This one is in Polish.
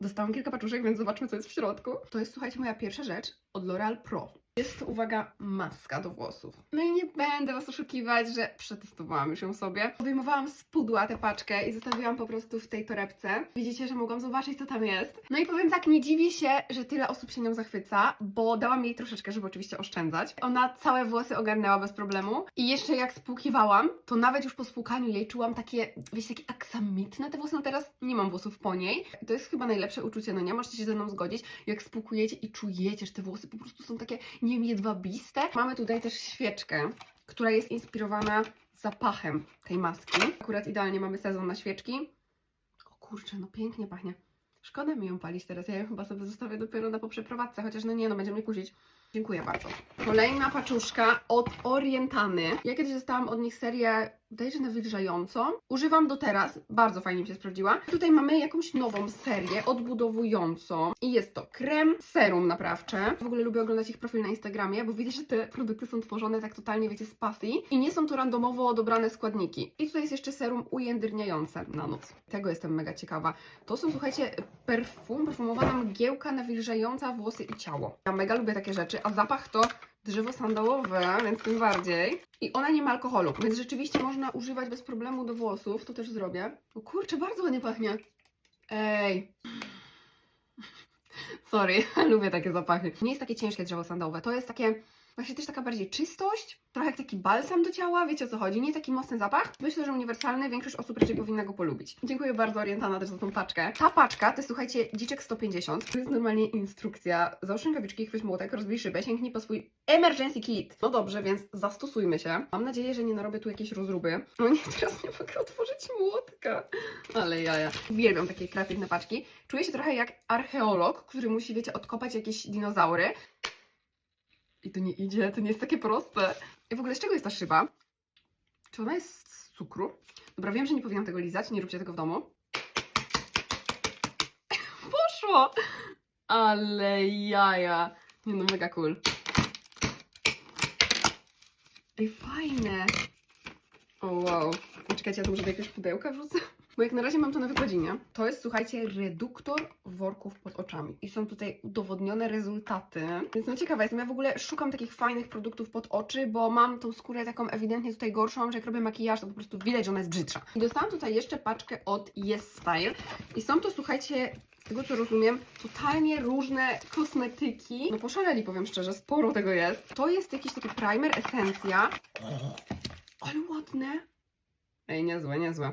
Dostałam kilka paczuszek, więc zobaczmy, co jest w środku. To jest, słuchajcie, moja pierwsza rzecz od L'Oreal Pro. Jest to, uwaga, maska do włosów. No i nie będę Was oszukiwać, że przetestowałam już ją sobie. Wyjmowałam z pudła tę paczkę i zostawiłam po prostu w tej torebce. Widzicie, że mogłam zobaczyć, co tam jest. No i powiem tak, nie dziwię się, że tyle osób się nią zachwyca, bo dałam jej troszeczkę, żeby oczywiście oszczędzać. Ona całe włosy ogarnęła bez problemu. I jeszcze jak spłukiwałam, to nawet już po spłukaniu jej czułam takie, wiecie, takie aksamitne te włosy. No teraz nie mam włosów po niej. To jest chyba najlepsze uczucie, no nie? Możecie się ze mną zgodzić. Jak spłukujecie i czujecie, że te włosy po prostu są takie, nie jedwabiste. Mamy tutaj też świeczkę, która jest inspirowana zapachem tej maski. Akurat idealnie mamy sezon na świeczki. O kurczę, no pięknie pachnie. Szkoda mi ją palić teraz. Ja ją chyba sobie zostawię dopiero na poprzeprowadzce, chociaż no nie, no będzie mnie kusić. Dziękuję bardzo. Kolejna paczuszka od Orientany. Ja kiedyś dostałam od nich serię, wydaje nawilżającą. Używam do teraz, bardzo fajnie mi się sprawdziła. Tutaj mamy jakąś nową serię odbudowującą i jest to krem serum naprawcze. W ogóle lubię oglądać ich profil na Instagramie, bo widzę, że te produkty są tworzone tak totalnie, wiecie, z pasji i nie są to randomowo dobrane składniki. I tutaj jest jeszcze serum ujędrniające na noc. Tego jestem mega ciekawa. To są, słuchajcie, perfum, perfumowana mgiełka nawilżająca włosy i ciało. Ja mega lubię takie rzeczy, a zapach to drzewo sandałowe, więc tym bardziej. I ona nie ma alkoholu, więc rzeczywiście można używać bez problemu do włosów. To też zrobię. O kurczę, bardzo ładnie pachnie. Ej. Sorry, lubię takie zapachy. Nie jest takie ciężkie drzewo sandałowe. To jest takie, właśnie też taka bardziej czystość, trochę jak taki balsam do ciała, wiecie o co chodzi. Nie taki mocny zapach. Myślę, że uniwersalny, większość osób raczej powinna go polubić. Dziękuję bardzo Orientana też za tą paczkę. Ta paczka to jest, słuchajcie, dziczek 150. To jest normalnie instrukcja. Załóż rękawiczki, chwyć młotek, rozbij szybę, sięgnij po swój emergency kit. No dobrze, więc zastosujmy się. Mam nadzieję, że nie narobię tu jakiejś rozruby. No nie, teraz nie mogę otworzyć młotka. Ale jaja. Uwielbiam takie kreatywne paczki. Czuję się trochę jak archeolog, który musi, wiecie, odkopać jakieś dinozaury. I to nie idzie, to nie jest takie proste. I w ogóle z czego jest ta szyba? Czy ona jest z cukru? Dobra, wiem, że nie powinnam tego lizać, nie róbcie tego w domu. Poszło! Ale jaja. Nie no, mega cool. Ej, fajne. O wow. Poczekajcie, ja tu może do jakiegoś pudełka wrzucę? Bo jak na razie mam to na wykładzinie. To jest, słuchajcie, reduktor worków pod oczami. I są tutaj udowodnione rezultaty. Więc no ciekawa jestem. Ja w ogóle szukam takich fajnych produktów pod oczy, bo mam tą skórę taką ewidentnie tutaj gorszą, że jak robię makijaż, to po prostu widać, że ona jest brzydsza. I dostałam tutaj jeszcze paczkę od Yes Style. I są to, słuchajcie, z tego co rozumiem, totalnie różne kosmetyki. No poszaleli, powiem szczerze, sporo tego jest. To jest jakiś taki primer, esencja. Ale ładne. Ej, niezłe, niezłe.